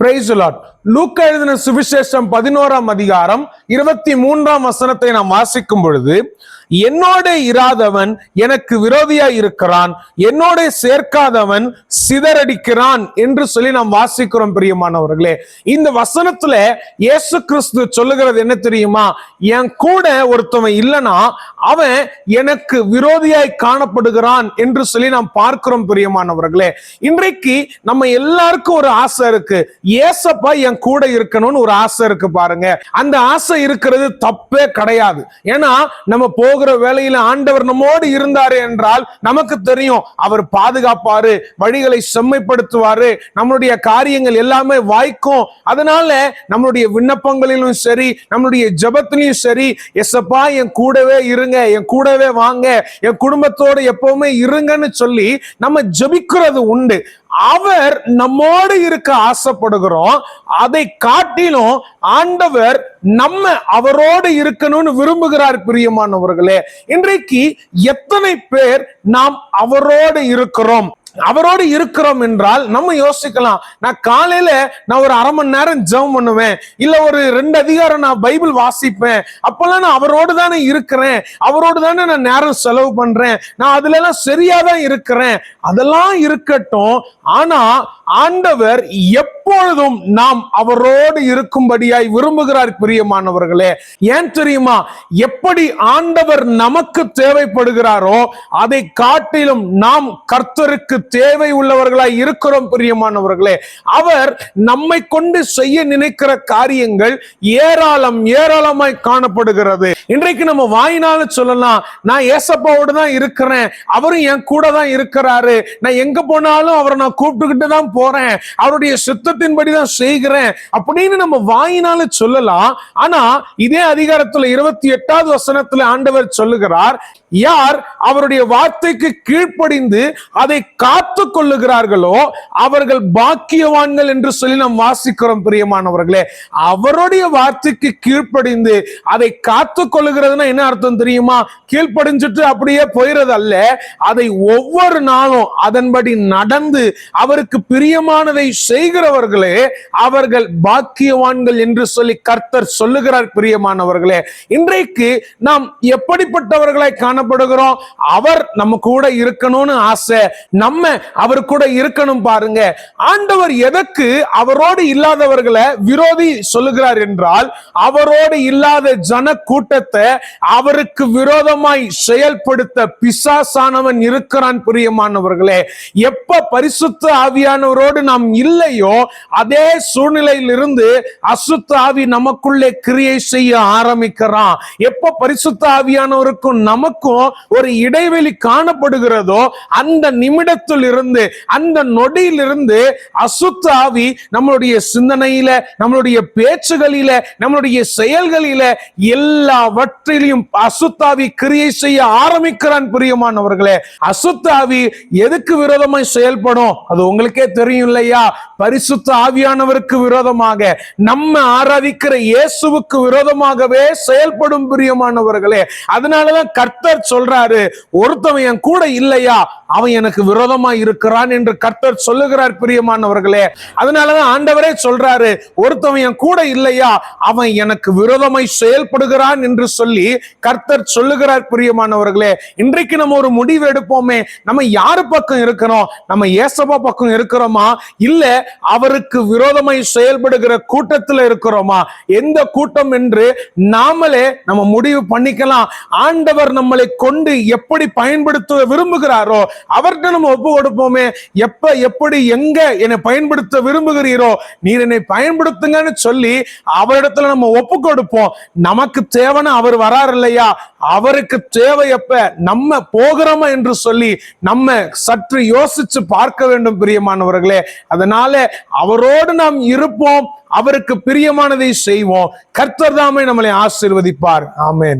Price லூக்க எழுதின சுவிசேஷம் பதினோராம் அதிகாரம் இருபத்தி மூன்றாம் வசனத்தை நாம் வாசிக்கும் பொழுது என்னோட இராதவன் எனக்கு விரோதியாய் இருக்கிறான். என்னோட சேர்க்காதவன் சிதறடிக்கிறான் என்று சொல்லி நாம் வாசிக்கிறோம் பிரியமானவர்களே. இந்த வசனத்துல இயேசு கிறிஸ்து சொல்லுகிறது என்ன தெரியுமா? என் கூட ஒருத்தவன் இல்லனா அவன் எனக்கு விரோதியாய் காணப்படுகிறான் என்று சொல்லி நாம் பார்க்கிறோம் பிரியமானவர்களே. இன்றைக்கு நம்ம எல்லாருக்கும் ஒரு ஆசை இருக்கு. ஏசப்பா என் கூட இருக்கணும்னு ஒரு ஆசை இருக்கு பாருங்க. அந்த ஆசை இருக்கிறது தப்பே கிடையாது. ஏன்னா நம்ம போகிற வேலையில ஆண்டவர் நம்மோடு இருந்தாரு என்றால் நமக்கு தெரியும் அவர் பாதுகாப்பாரு வழிகளை செம்மைப்படுத்துவாரு நம்மளுடைய காரியங்கள் எல்லாமே வாய்க்கும். அதனால நம்மளுடைய விண்ணப்பங்களிலும் சரி நம்மளுடைய ஜபத்திலையும் சரி எஸ்அப்பா என் கூடவே இருங்க என் கூடவே வாங்க என் குடும்பத்தோட எப்பவுமே இருங்கன்னு சொல்லி நம்ம ஜபிக்கிறது உண்டு. அவர் நம்மோடு இருக்க ஆசைப்படுகிறோம். அதை காட்டிலும் ஆண்டவர் நம்ம அவரோடு இருக்கணும்னு விரும்புகிறார் பிரியமானவர்களே. இன்றைக்கு எத்தனை பேர் நாம் அவரோடு இருக்கிறோம்? அவரோடு இருக்கிறோம் என்றால் நம்ம யோசிக்கலாம். நான் காலையில நான் ஒரு அரை மணி நேரம் ஜெபம் பண்ணுவேன். இல்ல ஒரு ரெண்டு அதிகாரம் நான் பைபிள் வாசிப்பேன். அப்பெல்லாம் நான் அவரோடு தானே இருக்கிறேன். அவரோடு தானே நான் நேரம் செலவு பண்றேன். நான் அதுல எல்லாம் சரியா தான் இருக்கிறேன். அதெல்லாம் இருக்கட்டும். ஆனா ஆண்டவர் எப்பொழுதும் நாம் அவரோடு இருக்கும்படியாய் விரும்புகிறார் பிரியமானவர்களே. ஏன் தெரியுமா? எப்படி ஆண்டவர் நமக்கு தேவைப்படுகிறாரோ அதை காட்டிலும் நாம் கர்த்தருக்கு தேவை உள்ளவர்களாய் இருக்கிறோம் பிரியமானவர்களே. அவர் நம்மை கொண்டு செய்ய நினைக்கிற காரியங்கள் ஏராளம் ஏராளமாய் காணப்படுகிறது. இன்றைக்கு நம்ம வாயினால சொல்லலாம் நான் ஏசப்பாவோடு தான் இருக்கிறேன் அவரும் என் கூட தான் இருக்கிறாரு நான் எங்க போனாலும் அவரை நான் கூப்பிட்டுக்கிட்டு தான் போறேன் அவருடைய சித்தத்தின்படி தான் செய்கிறேன் அப்படின்னு நம்ம வாயினால சொல்லலாம். ஆனா இதே அதிகாரத்துல இருபத்தி எட்டாவது வசனத்துல ஆண்டவர் சொல்லுகிறார் யார் அவருடைய வார்த்தைக்கு கீழ்ப்படிந்து அதை கா காத்து கொள்ளுகிறார்களோ அவர்கள் பாக்கியவான்கள் என்று சொல்லி நாம் வாசிக்கிறோம் பிரியமானவர்களே. அவருடைய வார்த்தைக்கு கீழ்ப்படிந்து அதை காத்து கொள்ளுகிறதுனா என்ன அர்த்தம் தெரியுமா? கீழ்ப்படிஞ்சிட்டு அப்படியே போயிறது அல்ல அதை ஒவ்வொரு நாளும் அதன்படி நடந்து அவருக்கு பிரியமானதை செய்கிறவர்களே அவர்கள் பாக்கியவான்கள் என்று சொல்லி கர்த்தர் சொல்லுகிறார் பிரியமானவர்களே. இன்றைக்கு நாம் எப்படிப்பட்டவர்களாய் காணப்படுகிறோம்? அவர் நம்ம கூட இருக்கணும்னு ஆசை நம்ம அவர் கூட இருக்கணும் பாருங்க. ஆண்டவர் எதற்கு அவரோடு இல்லாதவர்களை விரோதி சொல்லுகிறார் என்றால் அவரோடு இல்லாத ஜன கூட்டத்தை அவருக்கு விரோதமாய் செயல்படுத்த பிசாசானவன் இருக்கிறான் பிரியமானவர்களே. எப்ப பரிசுத்த ஆவியானவரோடு நாம் இல்லையோ அதே சூழ்நிலையிலிருந்து அசுத்த ஆவி நமக்குள்ளே கிரியை செய்ய ஆரம்பிக்கிறான். எப்ப பரிசுத்த ஆவியானவருக்கும் நமக்கும் ஒரு இடைவெளி காணப்படுகிறதோ அந்த நிமிடத்தில் இருந்து அந்த நொடியில் இருந்து அசுத்த ஆவி நம்மளுடைய சிந்தனையில நம்மளுடைய பேச்சுகளில நம்மளுடைய செயல்களில எல்லாவற்றிலையும் அசுத்தாவி கிரியை செய்ய ஆரம்பிக்கிறான் பிரியமானவர்களே. அசுத்தாவி எதுக்கு விரோதமாய் செயல்படும்? அது உங்களுக்கே தெரியும் இல்லையா? பரிசுத்த ஆவியானவருக்கு விரோதமாக நம்ம ஆராதிக்கிற இயேசுவுக்கு விரோதமாகவே செயல்படும் பிரியமானவர்களே. அதனாலதான் கர்த்தர் சொல்றாரு ஒருத்தவன் என் கூட இல்லையா? அவன் எனக்கு விரோதம் இருக்கிறான் என்று கர்த்தர் சொல்லுகிறார் பிரியமானவர்களே. அதனாலதான் ஆண்டவரே சொல்றாரு ஒருத்தவன் என் கூட இல்லையா? அவன் எனக்கு விரோதமாய் செயல்படுகிறான் என்று சொல்லி கர்த்தர் சொல்லுகிறார் பிரியமானவர்களே. இன்றைக்கு நம்ம ஒரு முடிவு எடுப்போமே. நம்ம யாரு பக்கம் இருக்கிறோம்? நம்ம ஏசபா பக்கம் இருக்கிறோமா? இல்ல அவருக்கு விரோதமாய் செயல்படுகிற கூட்டத்துல இருக்கிறோமா? எந்த கூட்டம் என்று நாமளே நம்ம முடிவு பண்ணிக்கலாம். ஆண்டவர் நம்மளை கொண்டு எப்படி பயன்படுத்த விரும்புகிறாரோ அவர்கிட்ட நம்ம ஒப்பு கொடுப்போமே. எப்ப எப்படி எங்க என்னை பயன்படுத்த விரும்புகிறீரோ நீர் என்னை பயன்படுத்துங்கன்னு சொல்லி அவரிடத்துல நம்ம ஒப்பு கொடுப்போம். நமக்கு தேவைன்னு அவர் வராரு இல்லையா? அவருக்கு தேவை எப்ப? நம்ம போகிறோமா என்று சொல்லி நம்ம சற்று யோசிச்சு பார்க்க வேண்டும் பிரியமானவர்களே. அதனால அவரோடு நாம் இருப்போம். அவருக்கு பிரியமானதை செய்வோம். கர்த்தர் தாமே நம்மளை ஆசிர்வதிப்பார். ஆமேன்.